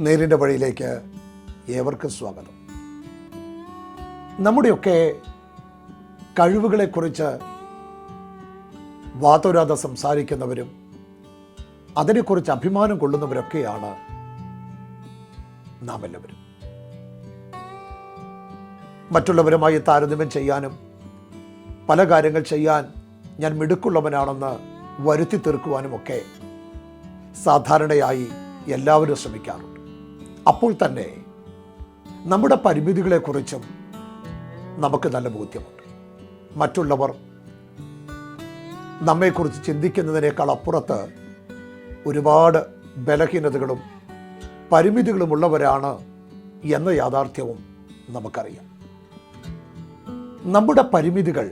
നേരിന്റെ വഴിയിലേക്ക് ഏവർക്കും സ്വാഗതം. നമ്മുടെയൊക്കെ കഴിവുകളെക്കുറിച്ച് വാതോരാതെ സംസാരിക്കുന്നവരും അതിനെക്കുറിച്ച് അഭിമാനം കൊള്ളുന്നവരൊക്കെയാണ് നാം എല്ലാവരും. മറ്റുള്ളവരുമായി താരതമ്യം ചെയ്യാനും പല കാര്യങ്ങൾ ചെയ്യാൻ ഞാൻ മിടുക്കുള്ളവനാണെന്ന് വരുത്തി തീർക്കുവാനുമൊക്കെ സാധാരണയായി എല്ലാവരും ശ്രമിക്കാറുണ്ട്. അപ്പോൾ തന്നെ നമ്മുടെ പരിമിതികളെക്കുറിച്ചും നമുക്ക് നല്ല ബോധ്യമുണ്ട്. മറ്റുള്ളവർ നമ്മെക്കുറിച്ച് ചിന്തിക്കുന്നതിനേക്കാൾ അപ്പുറത്ത് ഒരുപാട് ബലഹീനതകളും പരിമിതികളുമുള്ളവരാണ് എന്ന യാഥാർത്ഥ്യവും നമുക്കറിയാം. നമ്മുടെ പരിമിതികൾ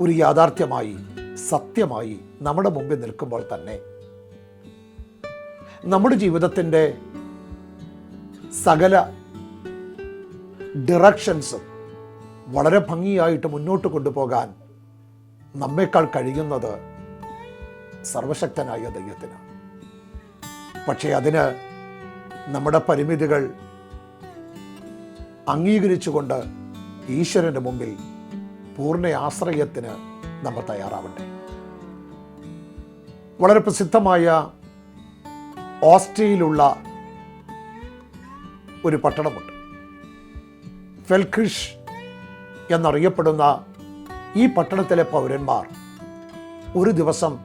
ഒരു യാഥാർത്ഥ്യമായി സത്യമായി നമ്മുടെ മുമ്പിൽ നിൽക്കുമ്പോൾ തന്നെ നമ്മുടെ ജീവിതത്തിന്റെ സകല ഡിറക്ഷൻസും വളരെ ഭംഗിയായിട്ട് മുന്നോട്ട് കൊണ്ടുപോകാൻ നമ്മേക്കാൾ കഴിയുന്നത് സർവശക്തനായ ദൈവത്തിനാണ്. പക്ഷേ അതിന് നമ്മുടെ പരിമിതികൾ അംഗീകരിച്ചുകൊണ്ട് ഈശ്വരന്റെ മുമ്പിൽ പൂർണ ആശ്രയത്തിന് നമ്മൾ തയ്യാറാവണ്ടേ വളരെ പ്രസിദ്ധമായ ഓസ്ട്രിയയിലുള്ള ഒരു പട്ടണമുണ്ട്. ഫെൽഖിഷ് എന്നറിയപ്പെടുന്ന ഈ പട്ടണത്തിലെ പൗരന്മാർ ഒരു ദിവസം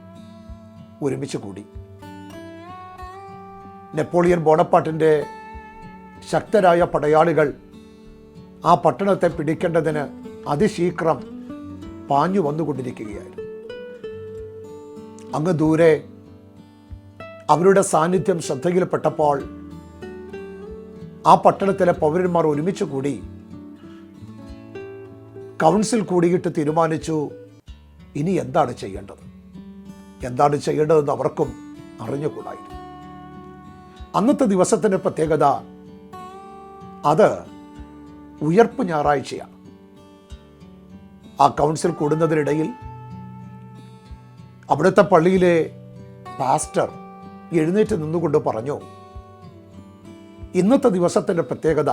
ഒരുമിച്ച് കൂടി. നെപ്പോളിയൻ ബോണപ്പാട്ടിന്റെ ശക്തരായ പടയാളികൾ ആ പട്ടണത്തെ പിടിക്കേണ്ടതിന് അതിശീഘ്രം പാഞ്ഞു വന്നുകൊണ്ടിരിക്കുകയായിരുന്നു. അങ്ങ് ദൂരെ അവരുടെ സാന്നിധ്യം ശ്രദ്ധയിൽപ്പെട്ടപ്പോൾ ആ പട്ടണത്തിലെ പൗരന്മാർ ഒരുമിച്ച് കൂടി കൗൺസിൽ കൂടിയിട്ട് തീരുമാനിച്ചു ഇനി എന്താണ് ചെയ്യേണ്ടത്? എന്താണ് ചെയ്യേണ്ടതെന്ന് അവർക്കും അറിഞ്ഞുകൂടായിരുന്നു. അന്നത്തെ ദിവസത്തിന്റെ പ്രത്യേകത അത് ഉയർപ്പ് ഞായറാഴ്ചയാണ്. ആ കൗൺസിൽ കൂടുന്നതിനിടയിൽ അവിടുത്തെ പള്ളിയിലെ പാസ്റ്റർ എഴുന്നേറ്റ് നിന്നുകൊണ്ട് പറഞ്ഞു ഇന്നത്തെ ദിവസത്തിന്റെ പ്രത്യേകത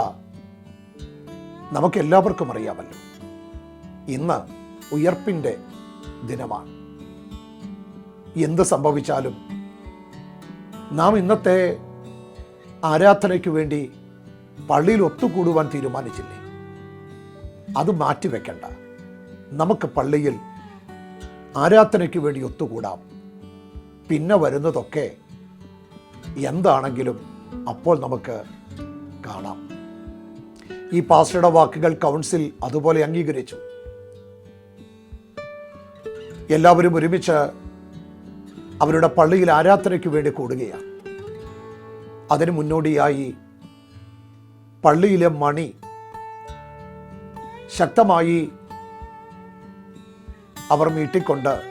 നമുക്കെല്ലാവർക്കും അറിയാമല്ലോ. ഇന്ന് ഉയർപ്പിന്റെ ദിനമാണ്. എന്ത് സംഭവിച്ചാലും നാം ഇന്നത്തെ ആരാധനയ്ക്ക് വേണ്ടി പള്ളിയിൽ ഒത്തുകൂടുവാൻ തീരുമാനിച്ചില്ലേ? അത് മാറ്റിവെക്കണ്ട നമുക്ക് പള്ളിയിൽ ആരാധനയ്ക്ക് വേണ്ടി ഒത്തുകൂടാം. പിന്നെ വരുന്നതൊക്കെ എന്താണെങ്കിലും അപ്പോൾ നമുക്ക് കാണാം. ഈ പാസ്റ്ററുടെ വാക്കുകൾ കൗൺസിൽ അതുപോലെ അംഗീകരിച്ചു. എല്ലാവരും ഒരുമിച്ച് അവരുടെ പള്ളിയിൽ ആരാധനയ്ക്ക് വേണ്ടി കൂടുകയാണ്. അതിന് മുന്നോടിയായി പള്ളിയിലെ മണി ശക്തമായി അവർ മീട്ടിക്കൊണ്ട്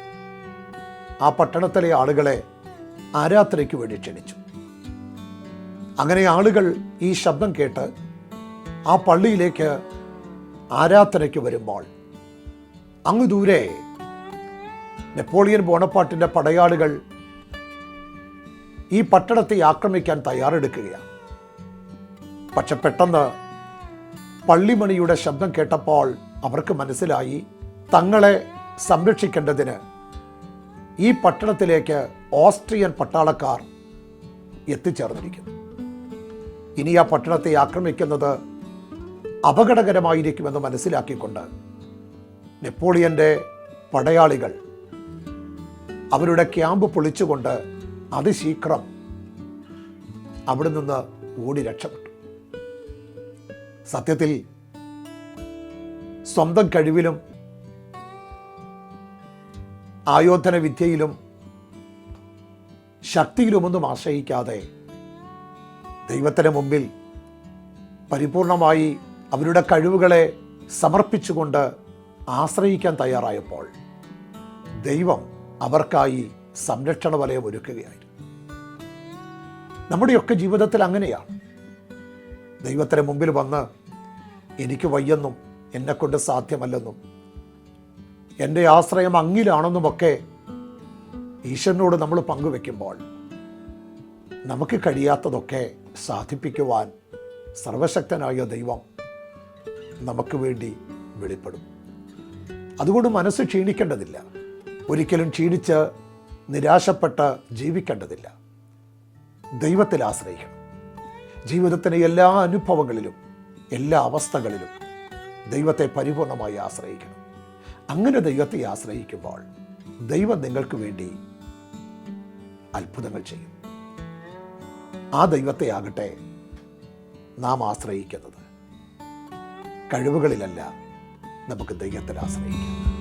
ആ പട്ടണത്തിലെ ആളുകളെ ആരാധനയ്ക്ക് വേണ്ടി ക്ഷണിച്ചു. അങ്ങനെ ആളുകൾ ഈ ശബ്ദം കേട്ട് ആ പള്ളിയിലേക്ക് ആരാധനയ്ക്ക് വരുമ്പോൾ അങ്ങ് ദൂരെ നെപ്പോളിയൻ ബോണപ്പാട്ടിന്റെ പടയാളികൾ ഈ പട്ടണത്തെ ആക്രമിക്കാൻ തയ്യാറെടുക്കുകയാണ്. പക്ഷെ പെട്ടെന്ന് പള്ളിമണിയുടെ ശബ്ദം കേട്ടപ്പോൾ അവർക്ക് മനസ്സിലായി തങ്ങളെ സംരക്ഷിക്കേണ്ടതിന് ഈ പട്ടണത്തിലേക്ക് ഓസ്ട്രിയൻ പട്ടാളക്കാർ എത്തിച്ചേർന്നിരിക്കുന്നു. ഇനി ആ പട്ടണത്തെ ആക്രമിക്കുന്നത് അപകടകരമായിരിക്കുമെന്ന് മനസ്സിലാക്കിക്കൊണ്ട് നെപ്പോളിയന്റെ പടയാളികൾ അവരുടെ ക്യാമ്പ് പൊളിച്ചുകൊണ്ട് അതിശീഘ്രം അവിടെ നിന്ന് ഓടി രക്ഷപ്പെട്ടു. സത്യത്തിൽ സ്വന്തം കഴിവിലും ആയോധന വിദ്യയിലും ശക്തിയിലുമൊന്നും ആശ്രയിക്കാതെ ദൈവത്തിന് മുമ്പിൽ പരിപൂർണമായി അവരുടെ കഴിവുകളെ സമർപ്പിച്ചുകൊണ്ട് ആശ്രയിക്കാൻ തയ്യാറായപ്പോൾ ദൈവം അവർക്കായി സംരക്ഷണ വലയം ഒരുക്കുകയായിരുന്നു. നമ്മുടെയൊക്കെ ജീവിതത്തിൽ അങ്ങനെയാണ്. ദൈവത്തിന് മുമ്പിൽ വന്ന് എനിക്ക് വയ്യെന്നും എന്നെക്കൊണ്ട് സാധ്യമല്ലെന്നും എന്റെ ആശ്രയം അങ്ങിലാണെന്നുമൊക്കെ ഈശ്വരനോട് നമ്മൾ പങ്കുവെക്കുമ്പോൾ നമുക്ക് കഴിയാത്തതൊക്കെ സാധിപ്പിക്കുവാൻ സർവശക്തനായ ദൈവം നമുക്ക് വേണ്ടി വെളിപ്പെടും. അതുകൊണ്ട് മനസ്സ് ക്ഷീണിക്കേണ്ടതില്ല. ഒരിക്കലും ക്ഷീണിച്ച് നിരാശപ്പെട്ട് ജീവിക്കേണ്ടതില്ല. ദൈവത്തിൽ ആശ്രയിക്കണം. ജീവിതത്തിലെ എല്ലാ അനുഭവങ്ങളിലും എല്ലാ അവസ്ഥകളിലും ദൈവത്തെ പരിപൂർണമായി ആശ്രയിക്കണം. അങ്ങനെ ദൈവത്തെ ആശ്രയിക്കുമ്പോൾ ദൈവം നിങ്ങൾക്ക് വേണ്ടി അത്ഭുതങ്ങൾ ചെയ്യും. ആ ദൈവത്തെ ആകട്ടെ നാം ആശ്രയിക്കുന്നത്. കഴിവുകളിലല്ല നമുക്ക് ദൈവത്തിൽ ആശ്രയിക്കാം